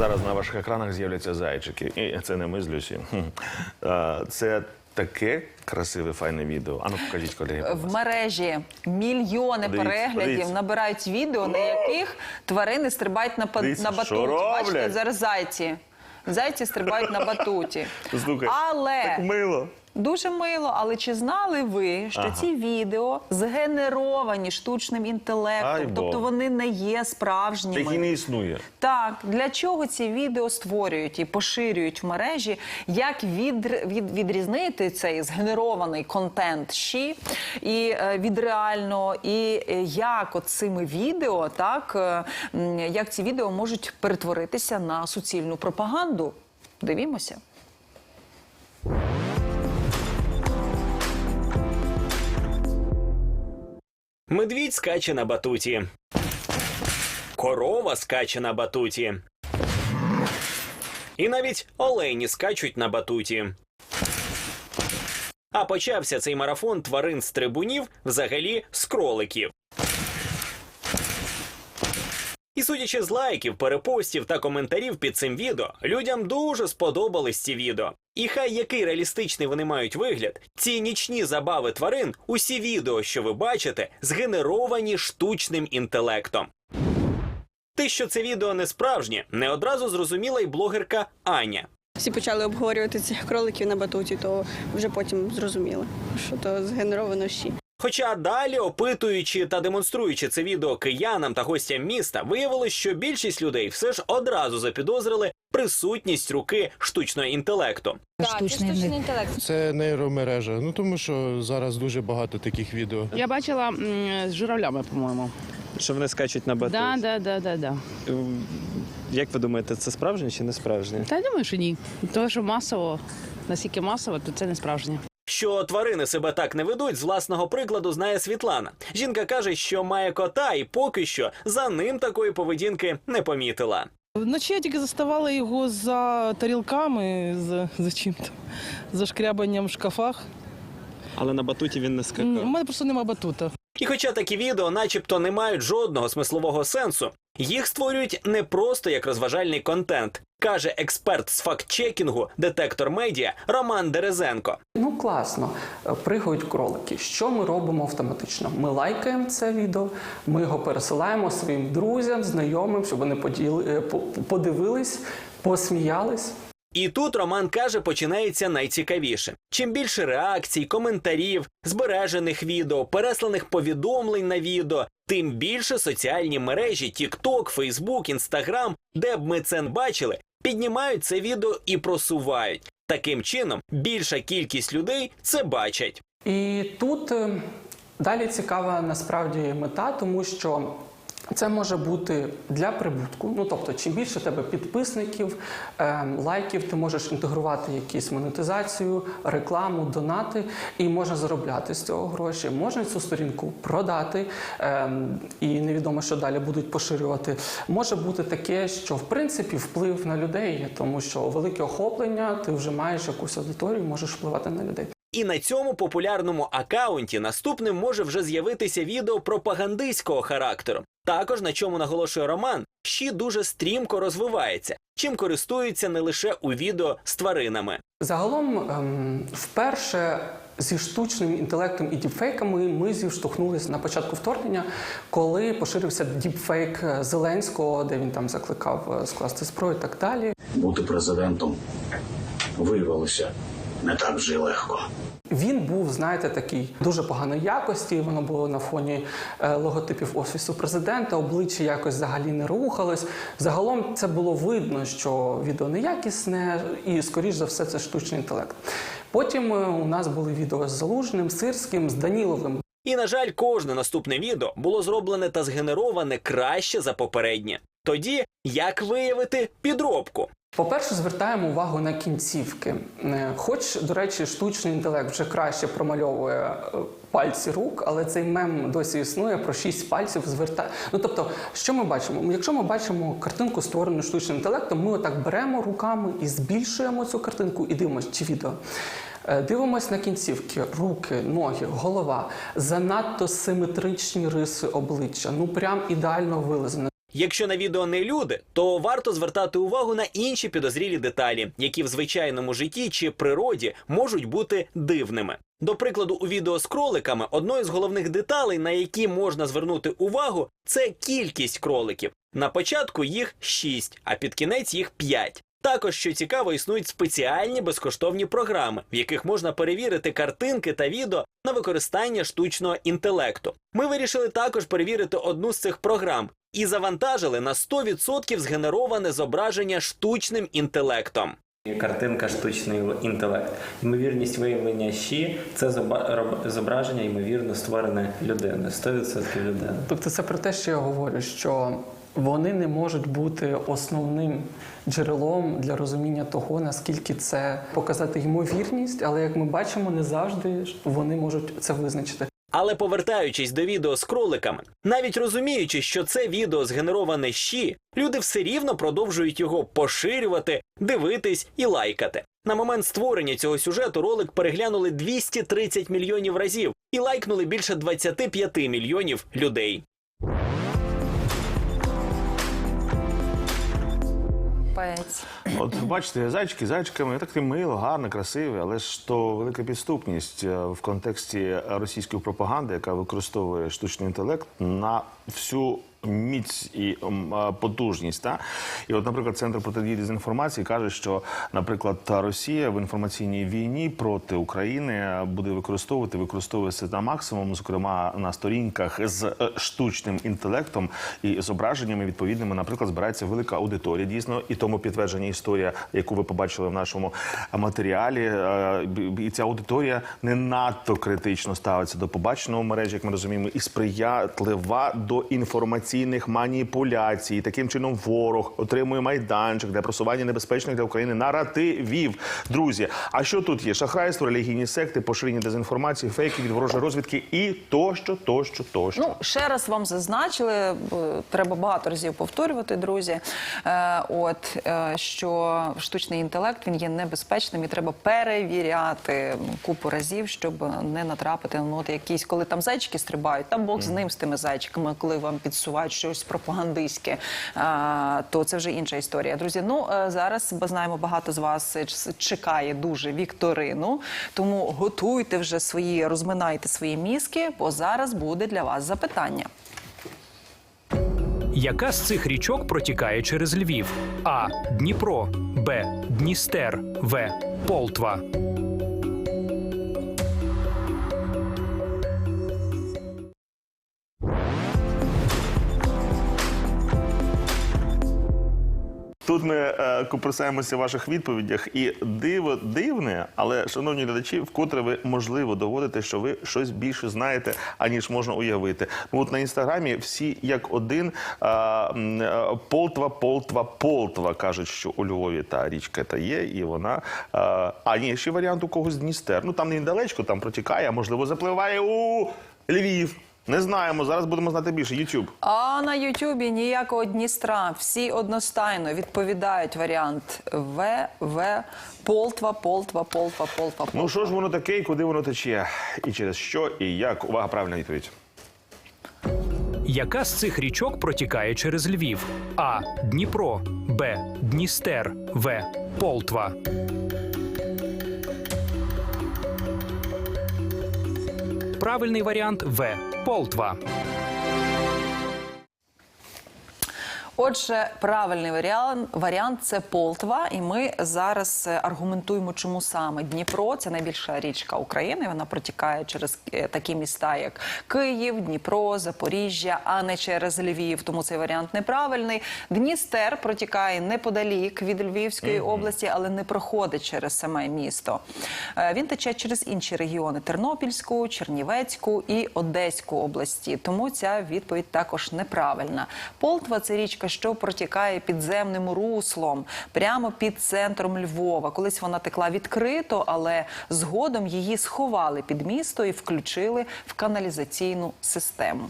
Зараз на ваших екранах з'являться зайчики. І це не ми з Люсі. Це таке красиве, файне відео. Ану, покажіть, колеги. В мережі мільйони Дивіться, переглядів дивіться. набирають відео, на яких тварини стрибають на, па- Дивіться, на що батуті. роблять? Бачите, зараз зайці. Зайці стрибають на батуті. Слухай, Але так мило. Дуже мило, але чи знали ви, що Ага. ці відео згенеровані штучним інтелектом, Ай, тобто вони не є справжніми? Такий не існує. Так, для чого ці відео створюють і поширюють в мережі? Як від, від, відрізнити цей згенерований контент щі і е, від реального, і е, як от цими відео, так е, як ці відео можуть перетворитися на суцільну пропаганду? Дивімося. Медвідь скаче на батуті. Корова скаче на батуті. І навіть олені скачуть на батуті. А почався цей марафон тварин з трибунів взагалі з кроликів. І судячи з лайків, перепостів та коментарів під цим відео, людям дуже сподобались ці відео. І хай який реалістичний вони мають вигляд, ці нічні забави тварин, усі відео, що ви бачите, згенеровані штучним інтелектом. Те, що це відео не справжнє, не одразу зрозуміла й блогерка Аня. Всі почали обговорювати цих кроликів на батуті, то вже потім зрозуміли, що то згенеровано щі. Хоча далі, опитуючи та демонструючи це відео киянам та гостям міста, виявилось, що більшість людей все ж одразу запідозрили присутність руки штучного інтелекту. штучний інтелект. інтелект. Це нейромережа. Ну тому що зараз дуже багато таких відео. Я бачила м, з журавлями, по-моєму. Що вони скачуть на батут. Да, да, да, да, да. Ем, Як ви думаєте, це справжнє чи не справжнє? Та я думаю, що ні. Тому що масово, наскільки масово, то це не справжнє. Що тварини себе так не ведуть, з власного прикладу знає Світлана. Жінка каже, що має кота, і поки що за ним такої поведінки не помітила. Вночі я тільки заставала його за тарілками, за, за чим-то, за шкрябанням в шкафах. Але на батуті він не У скакав. мене просто нема батута. І хоча такі відео, начебто, не мають жодного смислового сенсу, їх створюють не просто як розважальний контент, каже експерт з фактчекінгу, детектор медіа Роман Дерезенко. Ну класно, пригають кролики. Що ми робимо автоматично? Ми лайкаємо це відео, ми його пересилаємо своїм друзям, знайомим, щоб вони поділи, е, подивились, посміялись. І тут Роман каже, починається найцікавіше. Чим більше реакцій, коментарів, збережених відео, пересланих повідомлень на відео, тим більше соціальні мережі TikTok, Facebook, Instagram, де б ми це не бачили, піднімають це відео і просувають. Таким чином, більша кількість людей це бачать. І тут е, далі цікава насправді мета, тому що це може бути для прибутку. Ну тобто, чим більше тебе підписників, е, лайків, ти можеш інтегрувати якісь монетизацію, рекламу, донати, і можна заробляти з цього гроші. Можна цю сторінку продати, е, і невідомо, що далі будуть поширювати. Може бути таке, що в принципі вплив на людей, тому що велике охоплення, ти вже маєш якусь аудиторію, можеш впливати на людей. І на цьому популярному акаунті наступним може вже з'явитися відео пропагандистського характеру. Також на чому наголошує Роман, щі дуже стрімко розвивається, чим користуються не лише у відео з тваринами. Загалом, ем, вперше зі штучним інтелектом і діпфейками ми зіштовхнулися на початку вторгнення, коли поширився діпфейк е, Зеленського, де він там закликав е, скласти зброю і так далі. бути президентом виявилося не так вже й легко. Він був, знаєте, такий дуже поганої якості. Воно було на фоні е, логотипів офісу президента. Обличчя якось взагалі не рухалось. Загалом це було видно, що відео неякісне, і скоріш за все, це штучний інтелект. Потім е, у нас були відео з Залужним, Сирським, з Даніловим. І, на жаль, кожне наступне відео було зроблене та згенероване краще за попереднє. Тоді як виявити підробку? По-перше, звертаємо увагу на кінцівки. Е, Хоч, до речі, штучний інтелект вже краще промальовує е, пальці рук, але цей мем досі існує про шість пальців звертає. Ну тобто, що ми бачимо? Якщо ми бачимо картинку, створену штучним інтелектом, ми отак беремо руками і збільшуємо цю картинку і дивимося, чи відео. Е, Дивимось на кінцівки, руки, ноги, голова, занадто симетричні риси обличчя, ну прям ідеально вилизано. Якщо на відео не люди, то варто звертати увагу на інші підозрілі деталі, які в звичайному житті чи природі можуть бути дивними. До прикладу, у відео з кроликами одною з головних деталей, на які можна звернути увагу, це кількість кроликів. На початку їх 6, а під кінець їх 5. Також, що цікаво, існують спеціальні безкоштовні програми, в яких можна перевірити картинки та відео на використання штучного інтелекту. Ми вирішили також перевірити одну з цих програм і завантажили на 100% згенероване зображення штучним інтелектом. Картинка штучний інтелект. Ймовірність виявлення щі це зображення, ймовірно, створене людиною. 100% людина. Тобто це про те, що я говорю, що вони не можуть бути основним джерелом для розуміння того, наскільки це показати ймовірність, але як ми бачимо, не завжди вони можуть це визначити. Але повертаючись до відео з кроликами, навіть розуміючи, що це відео згенероване щі, люди все рівно продовжують його поширювати, дивитись і лайкати. На момент створення цього сюжету ролик переглянули 230 мільйонів разів і лайкнули більше 25 мільйонів людей. Пець. От бачите, зайчики, зайчиками, так ти мило, гарно, красиве, але ж то велика підступність е, в контексті російської пропаганди, яка використовує штучний інтелект на всю міць і потужність. Та? І от, наприклад, центр протидії дезінформації каже, що, наприклад, Росія в інформаційній війні проти України буде використовувати, використовує на максимум, зокрема на сторінках з е, штучним інтелектом і зображеннями відповідними, наприклад, збирається велика аудиторія дійсно, і тому підтвердження історія, яку ви побачили в нашому матеріалі. Е, І ця аудиторія не надто критично ставиться до побаченого мережі, як ми розуміємо, і сприятлива до інформаційних маніпуляцій. Таким чином, ворог отримує майданчик для просування небезпечних для України наративів. Друзі, а що тут є? Шахрайство, релігійні секти, поширення дезінформації, фейки від ворожої розвідки і тощо, тощо, тощо. Ну, ще раз вам зазначили, е, треба багато разів повторювати, друзі. Е, от е, що штучний інтелект він є небезпечним і треба перевіряти купу разів, щоб не натрапити на ну, якісь, коли там зайчики стрибають, там Бог з ним з тими зайчиками, коли вам підсувають щось пропагандистське, то це вже інша історія. Друзі, ну е, зараз бо знаємо, багато з вас чекає дуже вікторину, тому готуйте вже свої, розминайте свої мізки, бо зараз буде для вас запитання. Яка з цих річок протікає через Львів? А. Дніпро, Б. Дністер, В. Полтва. Тут ми е, куперсаємося в ваших відповідях, і диво дивне, але шановні глядачі, вкотре ви можливо доводите, що ви щось більше знаєте, аніж можна уявити. Ну от на інстаграмі всі як один е, е, Полтва, Полтва, Полтва кажуть, що у Львові та річка та є, і вона. Е, а ні, ще варіант у когось Дністер. Ну там недалечко, там протікає, а можливо запливає у Львів. Не знаємо. Зараз будемо знати більше. Ютуб. А на Ютубі ніякого Дністра. Всі одностайно відповідають варіант В, В, Полтва, Полтва, Полтва, Полтва, Ну що ж воно таке, і куди воно тече, і через що, і як? Увага, правильна відповідь. Яка з цих річок протікає через Львів? А. Дніпро, Б. Дністер, В. Полтва. Правильний варіант В. Полтва. Отже, правильний варіант, варіант це Полтва, і ми зараз е, аргументуємо, чому саме Дніпро це найбільша річка України. Вона протікає через е, такі міста, як Київ, Дніпро, Запоріжжя, а не через Львів. Тому цей варіант неправильний. Дністер протікає неподалік від Львівської області, але не проходить через саме місто. Е, Він тече через інші регіони: Тернопільську, Чернівецьку і Одеську області. Тому ця відповідь також неправильна. Полтва це річка, що протікає підземним руслом прямо під центром Львова. Колись вона текла відкрито, але згодом її сховали під місто і включили в каналізаційну систему.